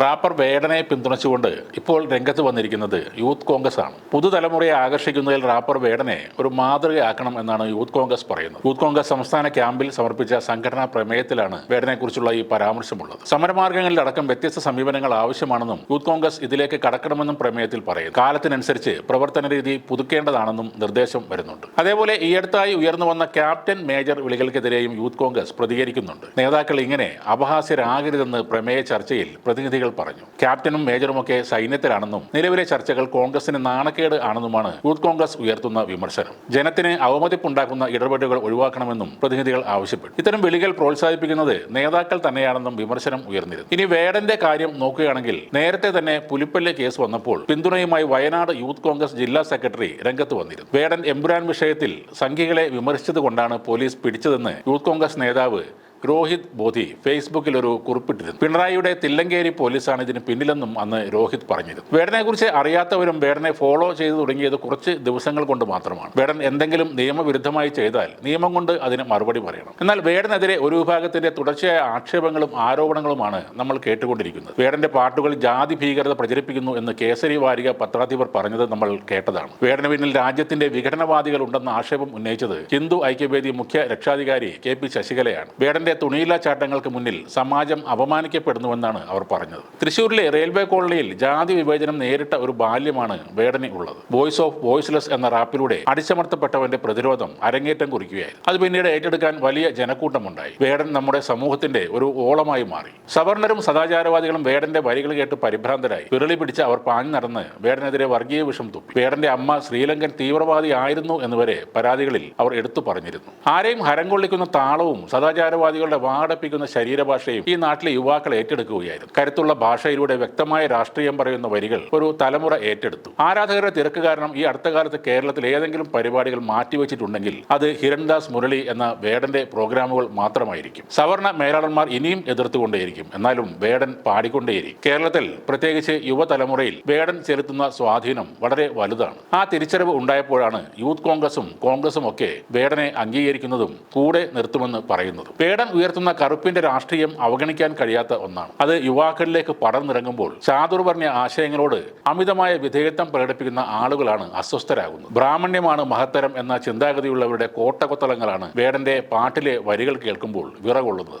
Wrapper വേടനെ പിന്തുണച്ചുകൊണ്ട് ഇപ്പോൾ രംഗത്ത് വന്നിരിക്കുന്നത് യൂത്ത് കോൺഗ്രസ് ആണ് പുതുതലമുറയെ ആകർഷിക്കുന്നതിൽ റാപ്പർ വേടനെ ഒരു മാതൃകയാക്കണം എന്നാണ് യൂത്ത് കോൺഗ്രസ് പറയുന്നത്. യൂത്ത് കോൺഗ്രസ് സംസ്ഥാന ക്യാമ്പിൽ സമർപ്പിച്ച സംഘടനാ പ്രമേയത്തിലാണ് വേടനെ കുറിച്ചുള്ള ഈ പരാമർശമുള്ളത്. സമരമാർഗങ്ങളിലടക്കം വ്യത്യസ്ത സമീപനങ്ങൾ ആവശ്യമാണെന്നും യൂത്ത് കോൺഗ്രസ് ഇതിലേക്ക് കടക്കണമെന്നും പ്രമേയത്തിൽ പറയുന്നു. കാലത്തിനനുസരിച്ച് പ്രവർത്തന രീതി പുതുക്കേണ്ടതാണെന്നും നിർദ്ദേശം വരുന്നുണ്ട്. അതേപോലെ ഈയടുത്തായി ഉയർന്നു വന്ന ക്യാപ്റ്റൻ മേജർ വിളികൾക്കെതിരെയും യൂത്ത് കോൺഗ്രസ് പ്രതികരിക്കുന്നുണ്ട്. നേതാക്കൾ ഇങ്ങനെ അപഹാസ്യരാകരുതെന്ന് പ്രമേയ ചർച്ചയിൽ പ്രതിനിധികൾ പറഞ്ഞു. ക്യാപ്റ്റനും മേജറുമൊക്കെ സൈന്യത്തിലാണെന്നും നിലവിലെ ചർച്ചകൾ കോൺഗ്രസിന് നാണക്കേട് ആണെന്നുമാണ് യൂത്ത് കോൺഗ്രസ് ഉയർത്തുന്ന വിമർശനം. ജനത്തിന് അവമതിപ്പുണ്ടാക്കുന്ന ഇടപെടലുകൾ ഒഴിവാക്കണമെന്നും പ്രതിനിധികൾ ആവശ്യപ്പെട്ടു. ഇത്തരം വിളികൾ പ്രോത്സാഹിപ്പിക്കുന്നത് നേതാക്കൾ തന്നെയാണെന്നും വിമർശനം ഉയർന്നിരുന്നു. ഇനി വേടന്റെ കാര്യം നോക്കുകയാണെങ്കിൽ നേരത്തെ തന്നെ പുലിപ്പല്ല് കേസ് വന്നപ്പോൾ പിന്തുണയുമായി വയനാട് യൂത്ത് കോൺഗ്രസ് ജില്ലാ സെക്രട്ടറി രംഗത്ത് വന്നിരുന്നു. വേടൻ എമ്പുരാൻ വിഷയത്തിൽ സംഘികളെ വിമർശിച്ചതുകൊണ്ടാണ് പോലീസ് പിടിച്ചതെന്ന് യൂത്ത് കോൺഗ്രസ് നേതാവ് രോഹിത് ബോധി ഫേസ്ബുക്കിൽ ഒരു കുറിപ്പിട്ടിരുന്നു. പിണറായിയുടെ തില്ലങ്കേരി പോലീസാണ് ഇതിന് പിന്നിലെന്നും അന്ന് രോഹിത് പറഞ്ഞിരുന്നു. വേടനെ കുറിച്ച് അറിയാത്തവരും വേടനെ ഫോളോ ചെയ്തു തുടങ്ങിയത് കുറച്ച് ദിവസങ്ങൾ കൊണ്ട് മാത്രമാണ്. വേടൻ എന്തെങ്കിലും നിയമവിരുദ്ധമായി ചെയ്താൽ നിയമം കൊണ്ട് അതിന് മറുപടി പറയണം. എന്നാൽ വേടനെതിരെ ഒരു വിഭാഗത്തിന്റെ തുടർച്ചയായ ആക്ഷേപങ്ങളും ആരോപണങ്ങളുമാണ് നമ്മൾ കേട്ടുകൊണ്ടിരിക്കുന്നത്. വേടന്റെ പാട്ടുകൾ ജാതി ഭീകരത പ്രചരിപ്പിക്കുന്നു എന്ന് കേസരി വാരിക പത്രാധിപർ പറഞ്ഞത് നമ്മൾ കേട്ടതാണ്. വേടന് പിന്നിൽ രാജ്യത്തിന്റെ വിഘടനവാദികൾ ഉണ്ടെന്ന ആക്ഷേപം ഉന്നയിച്ചത് ഹിന്ദു ഐക്യവേദി മുഖ്യ രക്ഷാധികാരി കെ പി ശശികലയാണ്. വേടന്റെ തുണിയില്ലാ ചാട്ടങ്ങൾക്ക് മുന്നിൽ സമാജം അപമാനിക്കപ്പെടുന്നുവെന്നാണ് അവർ പറഞ്ഞത്. തൃശൂരിലെ റെയിൽവേ കോളനിയിൽ ജാതി വിവേചനം നേരിട്ട ഒരു ബാല്യമാണ് വേടന ഉള്ളത്. വോയിസ് ഓഫ് വോയിസ്ലെസ് എന്ന റാപ്പിലൂടെ അടിച്ചമർത്തപ്പെട്ടവന്റെ പ്രതിരോധം അരങ്ങേറ്റം കുറിക്കുകയായിരുന്നു. അത് പിന്നീട് ഏറ്റെടുക്കാൻ വലിയ ജനക്കൂട്ടമുണ്ടായി. വേടൻ നമ്മുടെ സമൂഹത്തിന്റെ ഒരു ഓളമായി മാറി. സവർണരും സദാചാരവാദികളും വേടന്റെ വരികൾ കേട്ട് പരിഭ്രാന്തരായി. വിരളി പിടിച്ച് അവർ പാഞ്ഞു നടന്ന് വേടനെതിരെ വർഗീയ വിഷം തുപ്പി. വേടന്റെ അമ്മ ശ്രീലങ്കൻ തീവ്രവാദി ആയിരുന്നു എന്നുവരെ പരാതികളിൽ അവർ എടുത്തു പറഞ്ഞിരുന്നു. ആരെയും ഹരം കൊള്ളിക്കുന്ന താളവും സദാചാരവാദികളുടെ വാടപ്പിക്കുന്ന ശരീരഭാഷയും ഈ നാട്ടിലെ യുവാക്കൾ ഏറ്റെടുക്കുകയായിരുന്നു. കരുത്തുള്ള ഭാഷയിലൂടെ വ്യക്തമായ രാഷ്ട്രീയം പറയുന്ന വരികൾ ഒരു തലമുറ ഏറ്റെടുത്തു. ആരാധകരുടെ തിരക്ക് കാരണം ഈ അടുത്ത കാലത്ത് കേരളത്തിൽ ഏതെങ്കിലും പരിപാടികൾ മാറ്റിവെച്ചിട്ടുണ്ടെങ്കിൽ അത് ഹിരൺദാസ് മുരളി എന്ന വേടന്റെ പ്രോഗ്രാമുകൾ മാത്രമായിരിക്കും. സവർണ മേലാളന്മാർ ഇനിയും എതിർത്തുകൊണ്ടേയിരിക്കും. എന്നാലും വേടൻ പാടിക്കൊണ്ടേയിരിക്കും. കേരളത്തിൽ പ്രത്യേകിച്ച് യുവതലമുറയിൽ വേടൻ ചെലുത്തുന്ന സ്വാധീനം വളരെ വലുതാണ്. ആ തിരിച്ചറിവ് ഉണ്ടായപ്പോഴാണ് യൂത്ത് കോൺഗ്രസും കോൺഗ്രസും ഒക്കെ വേടനെ അംഗീകരിക്കുന്നതും കൂടെ നിർത്തുമെന്ന് പറയുന്നതും. വേടൻ ഉയർത്തുന്ന കറുപ്പിന്റെ രാഷ്ട്രീയം അവഗണിക്കാൻ കഴിയാത്ത ഒന്നാണ്. അത് യുവാക്കളിലേക്ക് പടർന്നിറങ്ങുമ്പോൾ ചാതുർ പറഞ്ഞ ആശയങ്ങളോട് അമിതമായ വിധേയത്വം പ്രകടിപ്പിക്കുന്ന ആളുകളാണ് അസ്വസ്ഥരാകുന്നത്. ബ്രാഹ്മണ്യമാണ് മഹത്തരം എന്ന ചിന്താഗതിയുള്ളവരുടെ കോട്ടകൊത്തളങ്ങളാണ് വേടന്റെ പാട്ടിലെ വരികൾ കേൾക്കുമ്പോൾ വിറകൊള്ളുന്നത്.